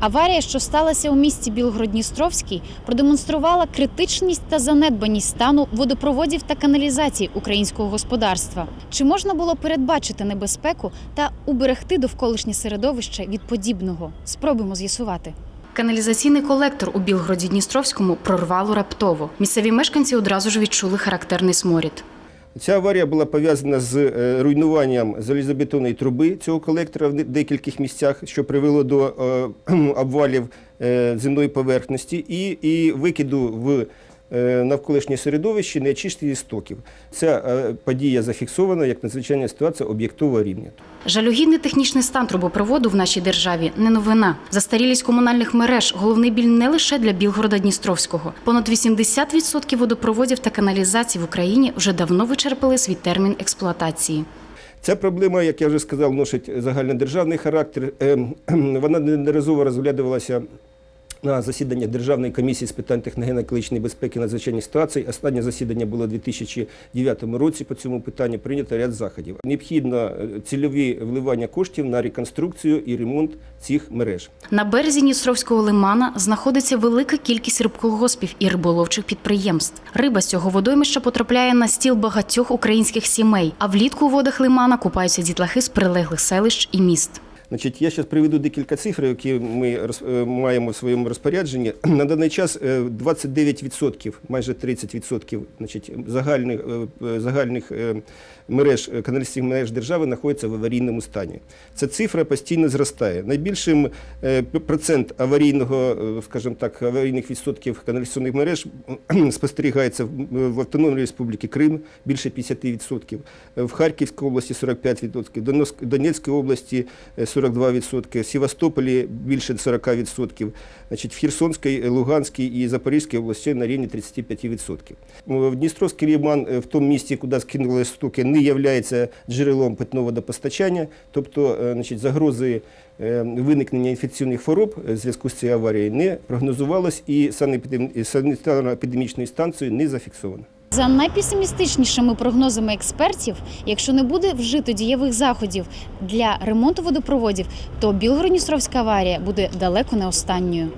Аварія, що сталася у місті Білгород-Дністровський, продемонструвала критичність та занедбаність стану водопроводів та каналізацій українського господарства. Чи можна було передбачити небезпеку та уберегти довколишнє середовище від подібного? Спробуємо з'ясувати. Каналізаційний колектор у Білгороді-Дністровському прорвало раптово. Місцеві мешканці одразу ж відчули характерний сморід. Ця аварія була пов'язана з е, руйнуванням залізобетонної труби цього колектора в декількох місцях, що привело до е, обвалів е, земної поверхності і, і викиду в навколишнє середовище неочищених стоків. Ця е, подія зафіксована як надзвичайна ситуація об'єктового рівня. Жалюгідний технічний стан трубопроводу в нашій державі не новина. Застарілість комунальних мереж головний біль не лише для Білгорода Дністровського. Понад 80% водопроводів та каналізацій в Україні вже давно вичерпали свій термін експлуатації. Ця проблема, як я вже сказав, носить загальнодержавний характер. Ем, Вона неодноразово розглядувалася на засіданнях Державної комісії з питань техногенно-екологічної безпеки надзвичайних ситуацій. Останнє засідання було у 2009 році по цьому питанню. Прийнято ряд заходів. Необхідно е, цільові вливання коштів на реконструкцію і ремонт цих мереж. На березі Дністровського лимана знаходиться велика кількість рибколгоспів і риболовчих підприємств. Риба з цього водоймища потрапляє на стіл багатьох українських сімей. А влітку у водах лимана купаються дітлахи з прилеглих селищ і міст. Значить, я зараз приведу декілька цифр, які ми роз- е, маємо в своєму розпорядженні. На даний час е, 29%, майже 30% значить, загальних, е, е, загальних е, мереж, е, каналізаційних мереж держави знаходяться в аварійному стані. Ця цифра постійно зростає. Найбільшим е, процент аварійного, е, скажімо так, аварійних відсотків каналізаційних мереж спостерігається в Автономній Республіці Крим більше 50%, е, в Харківській області 45%, в Донецьк- Донецькій області е, 42%, в Севастополі більше 40%, значить, в Херсонській, Луганській і Запорізькій області на рівні 35%. В Дністровський ліман е, в тому місці, куди скинули стоки, не є джерелом питного водопостачання, тобто е, значить, загрози е, виникнення інфекційних хвороб е, в зв'язку з цією аварією не прогнозувалось і санітарно-епідемічною станцією не зафіксовано. За найпесимістичнішими прогнозами експертів, якщо не буде вжито дієвих заходів для ремонту водопроводів, то Білгород-Дністровська аварія буде далеко не останньою.